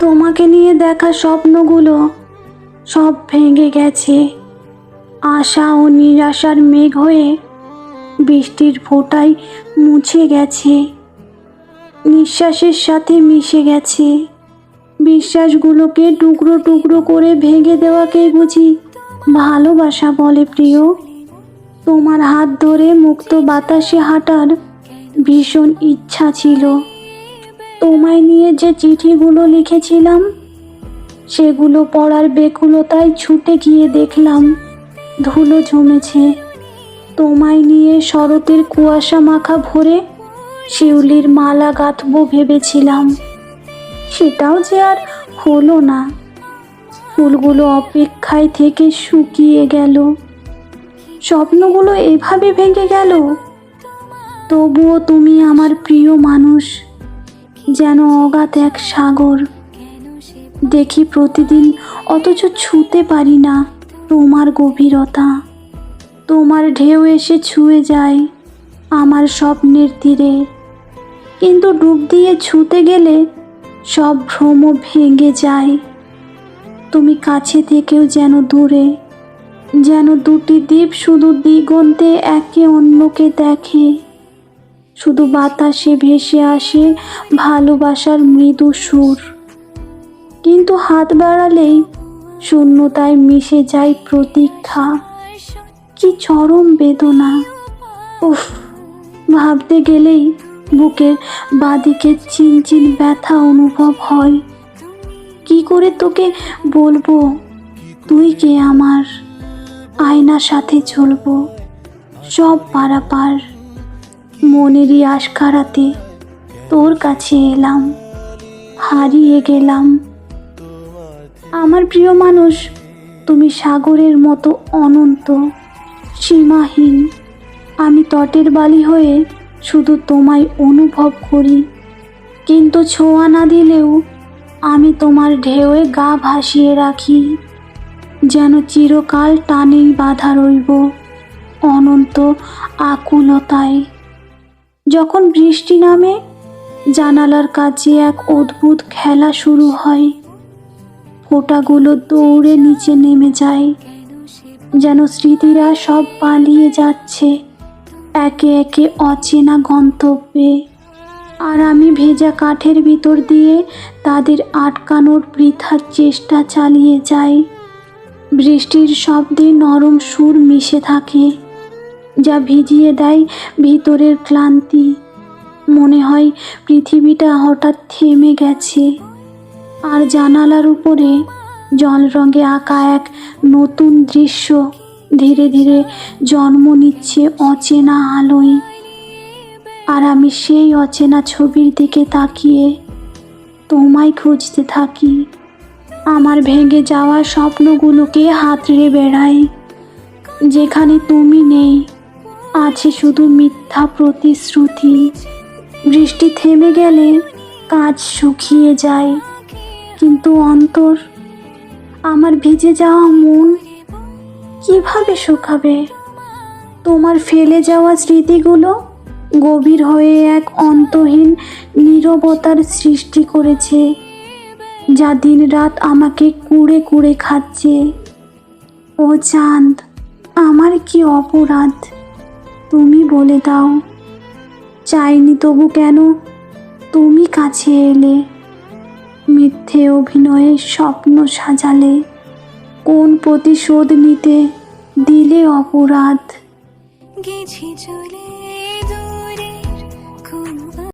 তোমাকে নিয়ে দেখা স্বপ্নগুলো সব ভেঙে গেছে। আশা ও নিরাশার মেঘ হয়ে বৃষ্টির ফোঁটায় মুছে গেছে। নিঃশ্বাসের সাথে মিশে গেছে। বিশ্বাসগুলোকে টুকরো টুকরো করে ভেঙে দেওয়াকেই বুঝি ভালোবাসা বলে প্রিয়। তোমার হাত ধরে মুক্ত বাতাসে হাঁটার ভীষণ ইচ্ছা ছিল। তোমায় নিয়ে যে চিঠিগুলো লিখেছিলাম, সেগুলো পড়ার বেকুলতায় ছুটে গিয়ে দেখলাম, ধুলো জমেছে। তোমায় নিয়ে শরতের কুয়াশা মাখা ভরে শিউলির মালা গাঁথব ভেবেছিলাম। সেটাও যে আর হলো না। ফুলগুলো অপেক্ষায় থেকে শুকিয়ে গেল। স্বপ্নগুলো এভাবে ভেঙে গেল? তবুও তুমি আমার প্রিয় মানুষ। যেন অগাধ এক সাগর। দেখি প্রতিদিন অথচ ছুতে পারি না তোমার গভীরতা। তোমার ঢেউ এসে ছুঁয়ে যায় আমার স্বপ্নের তীরে। কিন্তু ডুব দিয়ে ছুঁতে গেলে সব ভ্রম ভেঙে যায়। তুমি কাছে থেকেও যেন দূরে, যেন দুটি দ্বীপ শুধু দিগন্তে একে অন্যকে দেখে। শুধু বাতাসে ভেসে আসে ভালোবাসার মৃদু সুর। কিন্তু হাত বাড়ালেই শূন্যতায় মিশে যায় প্রতীক্ষা। কি চরম বেদনা। উফ, ভাবতে গেলেই বুকের বাদিকে চিনচিন ব্যথা অনুভব হয়। কি করে তোকে বলব? তুই কে আমার? আয়নার সাথে চলবো। সব পারাপার। মনেরই আশকারাতে তোর কাছে এলাম, হারিয়ে গেলাম। আমার প্রিয় মানুষ, তুমি সাগরের মতো অনন্ত, সীমাহীন। আমি তটের বালি হয়ে শুধু তোমায় অনুভব করি। কিন্তু ছোঁয়া না দিলেও আমি তোমার ঢেউয়ে গা ভাসিয়ে রাখি। যেন চিরকাল টানেই বাধা রইব অনন্ত আকুলতায়। যখন বৃষ্টি নামে, জানালার কাছে এক অদ্ভুত খেলা শুরু হয়। ফোঁটাগুলো দৌড়ে নিচে নেমে যায়, যেন স্মৃতিরা সব পালিয়ে যাচ্ছে একে একে অচেনা গন্তব্যে। আর আমি ভেজা কাঠের ভিতর দিয়ে তাদের আটকানোর বৃথার চেষ্টা চালিয়ে যাই। বৃষ্টির শব্দে নরম সুর মিশে থাকে। যা ভিজিয়ে দেয় ভিতরের ক্লান্তি। মনে হয় পৃথিবীটা হঠাৎ থেমে গেছে। আর জানালার উপরে জল রঙে আঁকা এক নতুন দৃশ্য ধীরে ধীরে জন্ম নিচ্ছে অচেনা আলোয়। আর আমি সেই অচেনা ছবির দিকে তাকিয়ে তোমায় খুঁজতে থাকি। আমার ভেঙে যাওয়া স্বপ্নগুলোকে হাতড়ে বেড়াই। যেখানে তুমি নেই। আছে শুধু মিথ্যা প্রতিশ্রুতি। বৃষ্টি থেমে গেলে কাজ শুকিয়ে যায়। কিন্তু অন্তর, আমার ভিজে যাওয়া মন কীভাবে শুকাবে? তোমার ফেলে যাওয়া স্মৃতিগুলো গভীর হয়ে এক অন্তহীন নীরবতার সৃষ্টি করেছে, যা দিন রাত আমাকে কুড়ে কুড়ে খাচ্ছে। ও চাঁদ, আমার কি অপরাধ? তুমি বলে দাও। চাইনি তবু কেন? তুমি কাছে এলে। মিথ্যে অভিনয়ে স্বপ্ন সাজালে। কোন প্রতিশোধ নিতে দিলে অপরাধ? গেছি চলে